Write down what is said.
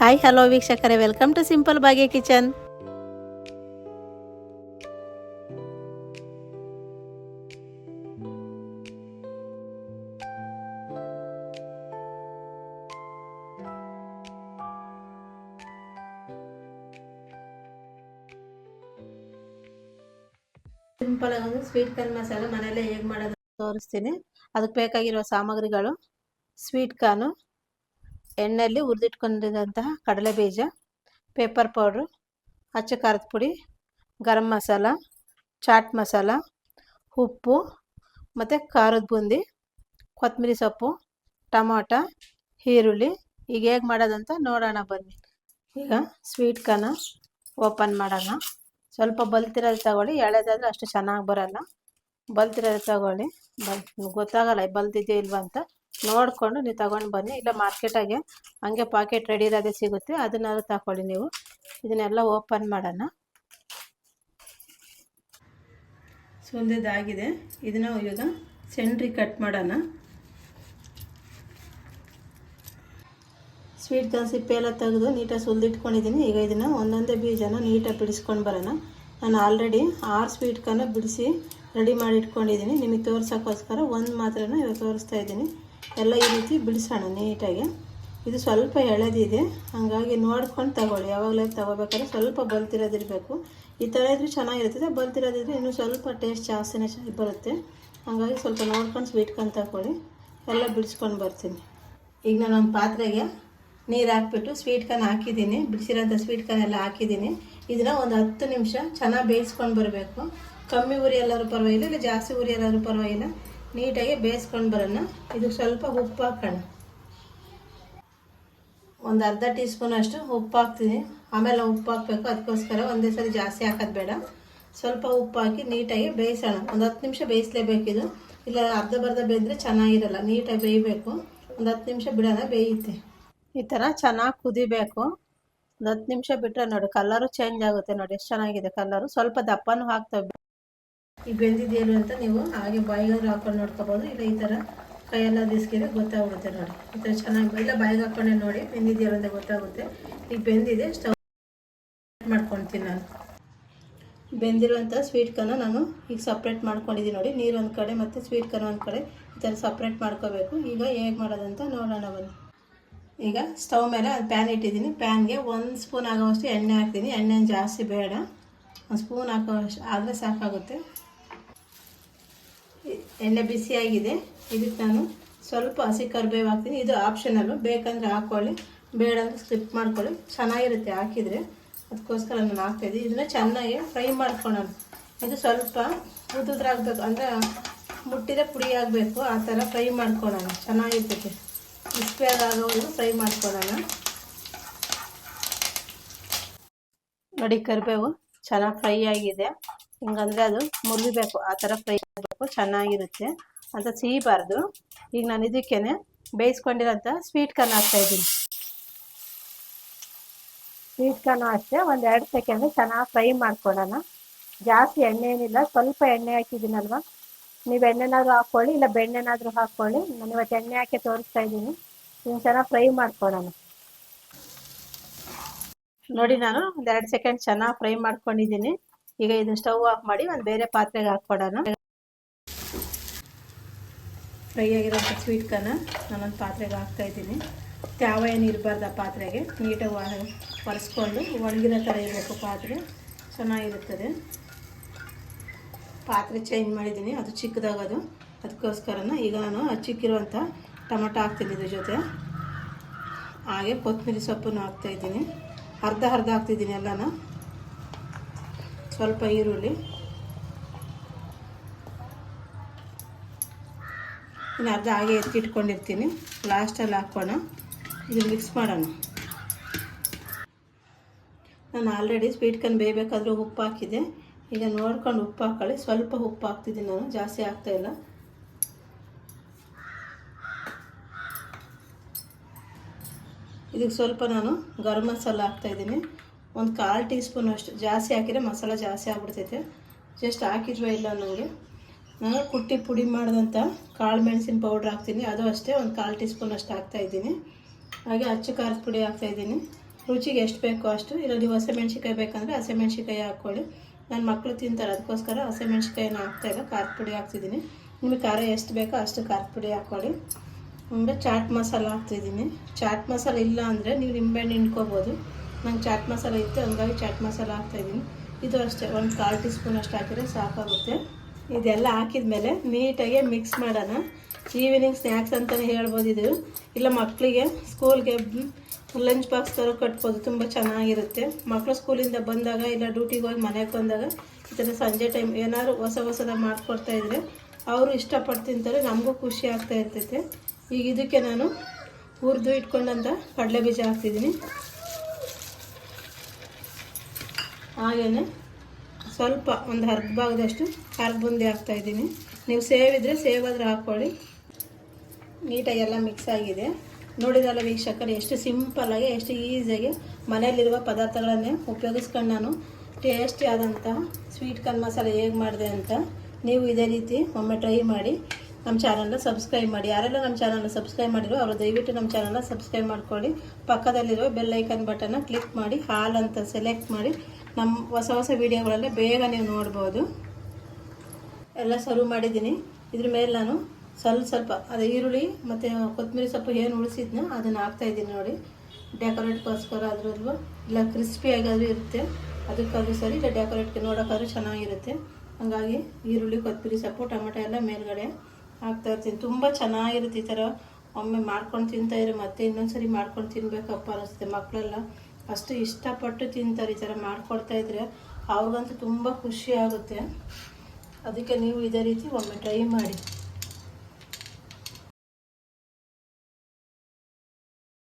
Hi hello ವೀಕ್ಷಕರೇ. Welcome to simple Bhagya kitchen simple ಒಂದು sweet corn masala ಮನೆಯಲ್ಲೇ ಹೇಗೆ ಮಾಡೋದು ತೋರಿಸ್ತೀನಿ. ಅದಕ್ಕೆ ಬೇಕಾಗಿರುವ ಸಾಮಗ್ರಿಗಳು ಸ್ವೀಟ್ ಕಾರ್ನು ಎಣ್ಣೆಯಲ್ಲಿ ಹುರಿದಿಟ್ಕೊಂಡಿರೋಂತಹ ಕಡಲೆ ಬೀಜ ಪೇಪರ್ ಪೌಡ್ರು ಅಚ್ಚ ಖಾರದ ಪುಡಿ, ಗರಂ ಮಸಾಲ, ಚಾಟ್ ಮಸಾಲ, ಉಪ್ಪು ಮತ್ತು ಖಾರದ ಬೂಂದಿ, ಕೊತ್ತಂಬರಿ ಸೊಪ್ಪು, ಟಮೋಟ, ಈರುಳ್ಳಿ. ಈಗ ಹೇಗೆ ಮಾಡೋದಂತ ನೋಡೋಣ ಬನ್ನಿ. ಈಗ ಸ್ವೀಟ್ ಕನ ಓಪನ್ ಮಾಡೋಣ. ಸ್ವಲ್ಪ ಬಲ್ತಿರೋದು ತಗೊಳ್ಳಿ. ಎಳೆದಾದ್ರೆ ಅಷ್ಟು ಚೆನ್ನಾಗಿ ಬರೋಲ್ಲ. ಬಲ್ತಿರೋದು ತಗೊಳ್ಳಿ. ಬಲ್ ಗೊತ್ತಾಗಲ್ಲ ಬಲ್ತಿದೆಯೋ ಇಲ್ವಾ ಅಂತ. ನೋಡಿಕೊಂಡು ನೀವು ತಗೊಂಡು ಬನ್ನಿ. ಇಲ್ಲ ಮಾರ್ಕೆಟಾಗೆ ಹಂಗೆ ಪಾಕೆಟ್ ರೆಡಿ ಇರೋದೇ ಸಿಗುತ್ತೆ. ಅದನ್ನಾದ್ರೂ ತಗೊಳ್ಳಿ ನೀವು. ಇದನ್ನೆಲ್ಲ ಓಪನ್ ಮಾಡೋಣ. ಸುಂದಿದ್ದಾಗಿದೆ ಇದನ್ನ ಇವಾಗ ಸೆಂಟ್ರಿ ಕಟ್ ಮಾಡೋಣ. ಸ್ವೀಟ್ ಕಾರ್ನ್ ಸಿಪ್ಪೆ ಎಲ್ಲ ತೆಗೆದು ನೀಟಾಗಿ ಸುಲಿದಿಟ್ಕೊಂಡಿದ್ದೀನಿ. ಈಗ ಇದನ್ನು ಒಂದೊಂದೇ ಬೀಜನ ನೀಟಾಗಿ ಬಿಡಿಸ್ಕೊಂಡು ಬರೋಣ. ನಾನು ಆಲ್ರೆಡಿ ಆರು ಸ್ವೀಟ್ ಕಾರ್ನ ಬಿಡಿಸಿ ರೆಡಿ ಮಾಡಿ ಇಟ್ಕೊಂಡಿದ್ದೀನಿ ನಿಮಗೆ ತೋರ್ಸೋಕ್ಕೋಸ್ಕರ ಒಂದು ಮಾತ್ರನ ಇವಾಗ ತೋರಿಸ್ತಾ ಇದ್ದೀನಿ. ಎಲ್ಲ ಈ ರೀತಿ ಬಿಡಿಸೋಣ ನೀಟಾಗಿ. ಇದು ಸ್ವಲ್ಪ ಎಳೆದಿದೆ ಹಾಗಾಗಿ ನೋಡ್ಕೊಂಡು ತಗೊಳ್ಳಿ. ಯಾವಾಗಲೇ ತಗೋಬೇಕಾದ್ರೆ ಸ್ವಲ್ಪ ಬಲ್ತಿರೋದಿರಬೇಕು ಈ ಥರ ಇದ್ರೆ ಚೆನ್ನಾಗಿರ್ತದೆ ಬಲ್ತಿರೋದಿದ್ರೆ ಇನ್ನೂ ಸ್ವಲ್ಪ ಟೇಸ್ಟ್ ಜಾಸ್ತಿನೇ ಚೆನ್ನಾಗಿ ಬರುತ್ತೆ. ಹಾಗಾಗಿ ಸ್ವಲ್ಪ ನೋಡ್ಕೊಂಡು ಸ್ವೀಟ್ಕೊಂಡು ತಗೊಳ್ಳಿ. ಎಲ್ಲ ಬಿಡಿಸ್ಕೊಂಡು ಬರ್ತೀನಿ. ಈಗ ನಾನು ಒಂದು ಪಾತ್ರೆಗೆ ನೀರು ಹಾಕ್ಬಿಟ್ಟು ಸ್ವೀಟ್ ಹಾಕಿದ್ದೀನಿ. ಬಿಡಿಸಿರೋಂಥ ಸ್ವೀಟ್ ಎಲ್ಲ ಹಾಕಿದ್ದೀನಿ. ಇದನ್ನ ಒಂದು ಹತ್ತು ನಿಮಿಷ ಚೆನ್ನಾಗಿ ಬೇಯಿಸ್ಕೊಂಡು ಬರಬೇಕು. ಕಮ್ಮಿ ಉರಿ ಎಲ್ಲರೂ ಪರವಾಗಿಲ್ಲ, ಇಲ್ಲ ಜಾಸ್ತಿ ಉರಿ ಎಲ್ಲರೂ ಪರವಾಗಿಲ್ಲ. ನೀಟಾಗಿ ಬೇಯಿಸ್ಕೊಂಡು ಬರೋಣ. ಇದಕ್ಕೆ ಸ್ವಲ್ಪ ಉಪ್ಪು ಹಾಕೋಣ. ಒಂದು ಅರ್ಧ ಟೀ ಸ್ಪೂನ್ ಅಷ್ಟು ಉಪ್ಪು ಹಾಕ್ತೀನಿ. ಆಮೇಲೆ ಉಪ್ಪು ಹಾಕಬೇಕು. ಅದಕ್ಕೋಸ್ಕರ ಒಂದೇ ಸರಿ ಜಾಸ್ತಿ ಹಾಕೋದು ಬೇಡ. ಸ್ವಲ್ಪ ಉಪ್ಪು ಹಾಕಿ ನೀಟಾಗಿ ಬೇಯಿಸೋಣ. ಒಂದು ಹತ್ತು ನಿಮಿಷ ಬೇಯಿಸಲೇಬೇಕಿದು ಇಲ್ಲ, ಅರ್ಧ ಬರ್ಧ ಬೇಯಿದ್ರೆ ಚೆನ್ನಾಗಿರಲ್ಲ. ನೀಟಾಗಿ ಬೇಯಬೇಕು. ಒಂದು ಹತ್ತು ನಿಮಿಷ ಬಿಡೋಣ, ಬೇಯುತ್ತೆ. ಈ ಥರ ಚೆನ್ನಾಗಿ ಕುದಿಬೇಕು. ಒಂದು ಹತ್ತು ನಿಮಿಷ ಬಿಟ್ಟರೆ ನೋಡಿ, ಕಲರು ಚೇಂಜ್ ಆಗುತ್ತೆ ನೋಡಿ. ಎಷ್ಟು ಚೆನ್ನಾಗಿದೆ ಕಲರು. ಸ್ವಲ್ಪ ದಪ್ಪನೂ ಹಾಕ್ತವೆ ಈಗ ಬೆಂದಿದೆಯಲ್ಲ ಅಂತ ನೀವು ಹಾಗೆ ಬಾಯಿಗಾದ್ರೂ ಹಾಕೊಂಡು ನೋಡ್ಕೋಬೋದು. ಇಲ್ಲ ಈ ಥರ ಕೈಯೆಲ್ಲ ದಿಸ್ಕಿದ್ರೆ ಗೊತ್ತಾಗುತ್ತೆ ನೋಡಿ. ಈ ಥರ ಚೆನ್ನಾಗಿ ಇಲ್ಲ ಬಾಯಿಗೆ ಹಾಕೊಂಡೆ ನೋಡಿ ಬೆಂದಿದೆಯಲ್ಲ ಅಂತ ಗೊತ್ತಾಗುತ್ತೆ. ಈಗ ಬೆಂದಿದೆ, ಸ್ಟವ್ ಮಾಡ್ಕೊಳ್ತೀನಿ ನಾನು. ಬೆಂದಿರುವಂಥ ಸ್ವೀಟ್ ಕನ್ನ ನಾನು ಈಗ ಸಪ್ರೇಟ್ ಮಾಡ್ಕೊಂಡಿದ್ದೀನಿ ನೋಡಿ. ನೀರು ಒಂದು ಕಡೆ ಮತ್ತು ಸ್ವೀಟ್ ಕನ್ನ ಒಂದು ಕಡೆ ಈ ಥರ ಸಪ್ರೇಟ್ ಮಾಡ್ಕೋಬೇಕು. ಈಗ ಹೇಗೆ ಮಾಡೋದಂತ ನೋಡೋಣ ಬನ್ನಿ. ಈಗ ಸ್ಟವ್ ಮೇಲೆ ಅದು ಪ್ಯಾನ್ ಇಟ್ಟಿದ್ದೀನಿ. ಪ್ಯಾನ್ಗೆ ಒಂದು ಸ್ಪೂನ್ ಆಗೋವಷ್ಟು ಎಣ್ಣೆ ಹಾಕ್ತೀನಿ. ಎಣ್ಣೆ ಜಾಸ್ತಿ ಬೇಡ. ಒಂದು ಸ್ಪೂನ್ ಹಾಕೋವಷ್ಟು ಆದರೆ ಸಾಕಾಗುತ್ತೆ. ಎಣ್ಣೆ ಬಿಸಿಯಾಗಿದೆ ಇದಕ್ಕೆ ನಾನು ಸ್ವಲ್ಪ ಹಸಿ ಕರಿಬೇವು ಹಾಕ್ತೀನಿ. ಇದು ಆಪ್ಷನಲ್ಲು. ಬೇಕಂದರೆ ಹಾಕ್ಕೊಳ್ಳಿ ಬೇಡ ಅಂದರೆ ಸ್ಕಿಪ್ ಮಾಡ್ಕೊಳ್ಳಿ. ಚೆನ್ನಾಗಿರುತ್ತೆ ಹಾಕಿದರೆ. ಅದಕ್ಕೋಸ್ಕರ ನಾನು ಹಾಕ್ತಾಯಿದ್ದೀನಿ ಇದನ್ನು ಚೆನ್ನಾಗಿ ಫ್ರೈ ಮಾಡ್ಕೊಳ್ಳೋಣ. ಇದು ಸ್ವಲ್ಪ ಉದುದ್ರಾಗಬೇಕು ಅಂದರೆ ಮುಟ್ಟಿದ ಪುಡಿ ಆಗಬೇಕು. ಆ ಥರ ಫ್ರೈ ಮಾಡ್ಕೊಳ್ಳೋಣ. ಚೆನ್ನಾಗಿರ್ತೈತೆ. ಆಗೋವರೆಗೂ ಫ್ರೈ ಮಾಡ್ಕೊಳ್ಳೋಣ. ನೋಡಿ, ಕರಿಬೇವು ಚೆನ್ನಾಗಿ ಫ್ರೈ ಆಗಿದೆ. ಹಿಂಗಂದರೆ ಅದು ಮುರಿಬೇಕು. ಆ ಥರ ಫ್ರೈ ಆಗಬೇಕು ಚೆನ್ನಾಗಿರುತ್ತೆ. ಅಂತ ಸಿಹಿಬಾರ್ದು ಈಗ ನಾನು ಇದಕ್ಕೆ ಬೇಯಿಸ್ಕೊಂಡಿರೋಂಥ ಸ್ವೀಟ್ ಕಾರ್ನ್ ಹಾಕ್ತಾ ಇದ್ದೀನಿ. ಸ್ವೀಟ್ ಕಾರ್ನ್ ಅಷ್ಟೇ ಒಂದು ಎರಡು ಸೆಕೆಂಡ್ ಚೆನ್ನಾಗಿ ಫ್ರೈ ಮಾಡ್ಕೊಳ್ಳೋಣ ಜಾಸ್ತಿ ಎಣ್ಣೆ ಏನಿಲ್ಲ ಸ್ವಲ್ಪ ಎಣ್ಣೆ ಹಾಕಿದ್ದೀನಲ್ವ? ನೀವು ಎಣ್ಣೆನಾದ್ರೂ ಹಾಕ್ಕೊಳ್ಳಿ ಇಲ್ಲ ಬೆಣ್ಣೆನಾದರೂ ಹಾಕ್ಕೊಳ್ಳಿ. ನಾನು ಇವತ್ತು ಎಣ್ಣೆ ಹಾಕಿ ತೋರಿಸ್ತಾ ಇದ್ದೀನಿ. ನೀವು ಚೆನ್ನಾಗಿ ಫ್ರೈ ಮಾಡ್ಕೊಳ್ಳೋಣ ನೋಡಿ ನಾನು ಒಂದು ಎರಡು ಸೆಕೆಂಡ್ ಚೆನ್ನಾಗಿ ಫ್ರೈ ಮಾಡ್ಕೊಂಡಿದ್ದೀನಿ. ಈಗ ಇದನ್ನ ಸ್ಟವ್ ಆಫ್ ಮಾಡಿ ಒಂದು ಬೇರೆ ಪಾತ್ರೆಗೆ ಹಾಕ್ಕೊಡೋಣ. ಫ್ರೈ ಆಗಿರೋಂಥ ಸ್ವೀಟ್ ಕನ್ನ ನಾನೊಂದು ಪಾತ್ರೆಗೆ ಹಾಕ್ತಾ ಇದ್ದೀನಿ. ತ್ಯಾವ ಏನು ಇರಬಾರ್ದು ಆ ಪಾತ್ರೆಗೆ. ನೀಟಾಗಿ ಒರೆಸ್ಕೊಂಡು ಒಣಗಿರೋ ಥರ ಇರಬೇಕು ಪಾತ್ರೆ. ಚೆನ್ನಾಗಿರುತ್ತದೆ. ಪಾತ್ರೆ ಚೇಂಜ್ ಮಾಡಿದ್ದೀನಿ. ಅದು ಚಿಕ್ಕದಾಗೋದು ಅದಕ್ಕೋಸ್ಕರನ ಈಗ ನಾನು ಚಿಕ್ಕಿರುವಂಥ ಟೊಮೆಟೊ ಹಾಕ್ತೀನಿ ಇದ್ರ ಜೊತೆ. ಹಾಗೆ ಕೊತ್ತಂಬರಿ ಸೊಪ್ಪನ್ನು ಹಾಕ್ತಾಯಿದ್ದೀನಿ ಅರ್ಧ ಅರ್ಧ ಹಾಕ್ತಿದ್ದೀನಿ ಎಲ್ಲನೂ. ಸ್ವಲ್ಪ ಈರುಳ್ಳಿ. ಇನ್ನು ಅರ್ಧ ಹಾಗೆ ಎತ್ತಿಟ್ಕೊಂಡಿರ್ತೀನಿ. ಲಾಸ್ಟಲ್ಲಿ ಹಾಕೋಣ. ಇದು ಮಿಕ್ಸ್ ಮಾಡೋಣ. ನಾನು ಆಲ್ರೆಡಿ ಸ್ವೀಟ್ ಕನ್ ಬೇಯಬೇಕಾದ್ರೂ ಉಪ್ಪು ಹಾಕಿದೆ. ಈಗ ನೋಡ್ಕೊಂಡು ಉಪ್ಪು ಹಾಕೊಳ್ಳಿ. ಸ್ವಲ್ಪ ಉಪ್ಪು ಹಾಕ್ತಿದ್ದೀನಿ ನಾನು. ಜಾಸ್ತಿ ಹಾಕ್ತಾಯಿಲ್ಲ ಇದಕ್ಕೆ ಸ್ವಲ್ಪ ನಾನು ಗರಂ ಮಸಾಲ ಹಾಕ್ತಾಯಿದ್ದೀನಿ ಒಂದು ಕಾಲು ಟೀ ಸ್ಪೂನ್ ಅಷ್ಟು ಜಾಸ್ತಿ ಹಾಕಿದರೆ ಮಸಾಲ ಜಾಸ್ತಿ ಆಗ್ಬಿಡ್ತೈತೆ. ಜಸ್ಟ್ ಹಾಕಿದ್ವೋ ಇಲ್ಲ ನನಗೆ ನಾನು ಕುಟ್ಟಿ ಪುಡಿ ಮಾಡಿದಂಥ ಕಾಳು ಮೆಣಸಿನ ಪೌಡ್ರ್ ಹಾಕ್ತೀನಿ. ಅದು ಅಷ್ಟೇ, ಒಂದು ಕಾಲು ಟೀ ಸ್ಪೂನ್ ಅಷ್ಟು ಹಾಕ್ತಾಯಿದ್ದೀನಿ ಹಾಗೆ ಅಚ್ಚು ಖಾರದ ಪುಡಿ ಹಾಕ್ತಾಯಿದ್ದೀನಿ ರುಚಿಗೆ ಎಷ್ಟು ಬೇಕೋ ಅಷ್ಟು. ಇಲ್ಲ ನೀವು ಹಸಿಮೆಣ್ಸಿಕಾಯಿ ಬೇಕಂದರೆ ಹಸಿಮೆಣ್ಸಿಕಾಯಿ ಹಾಕ್ಕೊಳ್ಳಿ. ನನ್ನ ಮಕ್ಕಳು ತಿಂತಾರೆ ಅದಕ್ಕೋಸ್ಕರ ಹಸಿಮೆಣ್ಸಿಕಾಯಿನ ಹಾಕ್ತಾಯಿಲ್ಲ ಖಾರದ ಪುಡಿ ಹಾಕ್ತಿದ್ದೀನಿ. ನಿಮಗೆ ಖಾರ ಎಷ್ಟು ಬೇಕೋ ಅಷ್ಟು ಖಾರದ ಪುಡಿ ಹಾಕ್ಕೊಳ್ಳಿ. ಆಮೇಲೆ ಚಾಟ್ ಮಸಾಲ ಹಾಕ್ತಿದ್ದೀನಿ. ಚಾಟ್ ಮಸಾಲ ಇಲ್ಲ ಅಂದರೆ ನೀವು ನಿಂಬೆಹಣ್ಣು ಹಿಂಡ್ಕೋಬೋದು. ನಂಗೆ ಚಾಟ್ ಮಸಾಲ ಇತ್ತು, ಹಂಗಾಗಿ ಚಾಟ್ ಮಸಾಲ ಹಾಕ್ತಾಯಿದ್ದೀನಿ ಇದು ಅಷ್ಟೇ, ಒಂದು ಕಾಲು ಟೀ ಸ್ಪೂನ್ ಅಷ್ಟು ಹಾಕಿದರೆ ಸಾಕಾಗುತ್ತೆ. ಇದೆಲ್ಲ ಹಾಕಿದ್ಮೇಲೆ ನೀಟಾಗಿ ಮಿಕ್ಸ್ ಮಾಡೋಣ. ಈವ್ನಿಂಗ್ ಸ್ನ್ಯಾಕ್ಸ್ ಅಂತಲೇ ಹೇಳ್ಬೋದು ಇದು. ಇಲ್ಲ ಮಕ್ಕಳಿಗೆ ಸ್ಕೂಲ್ಗೆ ಲಂಚ್ ಬಾಕ್ಸ್ ಥರ ಕಟ್ಬೋದು. ತುಂಬ ಚೆನ್ನಾಗಿರುತ್ತೆ. ಮಕ್ಕಳು ಸ್ಕೂಲಿಂದ ಬಂದಾಗ ಇಲ್ಲ ಡ್ಯೂಟಿಗೆ ಹೋಗಿ ಮನೆಗೆ ಬಂದಾಗ ಈ ಥರ ಸಂಜೆ ಟೈಮ್ ಏನಾದ್ರು ಹೊಸ ಹೊಸದ ಮಾಡಿಕೊಡ್ತಾ ಇದ್ರೆ ಅವರು ಇಷ್ಟಪಟ್ಟು ತಿಂತಾರೆ, ನಮಗೂ ಖುಷಿ ಆಗ್ತಾ ಇರ್ತೈತೆ. ಈಗ ಇದಕ್ಕೆ ನಾನು ಹುರಿದು ಇಟ್ಕೊಂಡಂಥ ಕಡಲೆ ಬೀಜ ಹಾಕ್ತಿದ್ದೀನಿ. ಹಾಗೆಯೇ ಸ್ವಲ್ಪ ಒಂದು ಅರ್ಧ ಭಾಗದಷ್ಟು ಅರ್ಧ ಬುಂದಿ ಹಾಕ್ತಾಯಿದ್ದೀನಿ ನೀವು ಸೇವಿದ್ರೆ ಇದ್ದರೆ ಸೇವ್ ಆದರೆ ಹಾಕ್ಕೊಳ್ಳಿ ನೀಟಾಗಿ ಎಲ್ಲ ಮಿಕ್ಸ್ ಆಗಿದೆ. ನೋಡಿದಲ್ಲ ವೀಕ್ಷಕರು, ಎಷ್ಟು ಸಿಂಪಲ್ಲಾಗಿ ಎಷ್ಟು ಈಸಿಯಾಗಿ ಮನೆಯಲ್ಲಿರುವ ಪದಾರ್ಥಗಳನ್ನೇ ಉಪಯೋಗಿಸ್ಕೊಂಡು ನಾನು ಟೇಸ್ಟಿ ಆದಂತಹ ಸ್ವೀಟ್ ಕಾರ್ನ್ ಮಸಾಲೆ ಹೇಗೆ ಮಾಡಿದೆ ಅಂತ ನೀವು ಇದೇ ರೀತಿ ಒಮ್ಮೆ ಟ್ರೈ ಮಾಡಿ. ನಮ್ಮ ಚಾನಲ್ನ ಸಬ್ಸ್ಕ್ರೈಬ್ ಮಾಡಿ. ಯಾರೆಲ್ಲ ನಮ್ಮ ಚಾನಲ್ನ ಸಬ್ಸ್ಕ್ರೈಬ್ ಮಾಡಿರೋ ಅವರು ದಯವಿಟ್ಟು ನಮ್ಮ ಚಾನಲ್ನ ಸಬ್ಸ್ಕ್ರೈಬ್ ಮಾಡ್ಕೊಳ್ಳಿ. ಪಕ್ಕದಲ್ಲಿರುವ ಬೆಲ್ಲೈಕನ್ ಬಟನ್ನ ಕ್ಲಿಕ್ ಮಾಡಿ. ಹಾಲ್ ಅಂತ ಸೆಲೆಕ್ಟ್ ಮಾಡಿ. ನಮ್ಮ ಹೊಸ ಹೊಸ ವೀಡಿಯೋಗಳೆಲ್ಲ ಬೇಗ ನೀವು ನೋಡ್ಬೋದು. ಎಲ್ಲ ಸರ್ವ್ ಮಾಡಿದ್ದೀನಿ. ಇದ್ರ ಮೇಲೆ ನಾನು ಸ್ವಲ್ಪ ಸ್ವಲ್ಪ ಅದು ಈರುಳ್ಳಿ ಮತ್ತು ಕೊತ್ತಂಬರಿ ಸೊಪ್ಪು ಏನು ಉಳಿಸಿದ್ನೋ ಅದನ್ನು ಹಾಕ್ತಾಯಿದ್ದೀನಿ ನೋಡಿ. ಡೆಕೋರೇಟ್ಗೋಸ್ಕರ ಅದ್ರದ್ದು ಇಲ್ಲ ಕ್ರಿಸ್ಪಿಯಾಗಾದರೂ ಇರುತ್ತೆ. ಅದಕ್ಕಾದರೂ ಸರಿ, ಇಲ್ಲ ಡೆಕೋರೇಟ್ಗೆ ನೋಡೋಕ್ಕಾದ್ರೂ ಚೆನ್ನಾಗಿರುತ್ತೆ. ಹಾಗಾಗಿ ಈರುಳ್ಳಿ, ಕೊತ್ತಂಬರಿ ಸೊಪ್ಪು, ಟೊಮೆಟೊ ಎಲ್ಲ ಮೇಲ್ಗಡೆ ಹಾಕ್ತಾ ಇರ್ತೀನಿ. ತುಂಬ ಚೆನ್ನಾಗಿರುತ್ತೆ ಈ ಥರ ಒಮ್ಮೆ ಮಾಡ್ಕೊಂಡು ತಿಂತಾಯಿದ್ರೆ ಮತ್ತೆ ಇನ್ನೊಂದ್ಸರಿ ಮಾಡ್ಕೊಂಡು ತಿನ್ನಬೇಕಪ್ಪ ಅನ್ನಿಸುತ್ತೆ ಮಕ್ಕಳೆಲ್ಲ. ಅಷ್ಟು ಇಷ್ಟಪಟ್ಟು ತಿಂತಾರೆ ಈ ಥರ ಮಾಡ್ಕೊಡ್ತಾ ಇದ್ರೆ ಅವ್ರಿಗಂತೂ ತುಂಬ ಖುಷಿ ಆಗುತ್ತೆ. ಅದಕ್ಕೆ ನೀವು ಇದೇ ರೀತಿ ಒಮ್ಮೆ ಟ್ರೈ ಮಾಡಿ.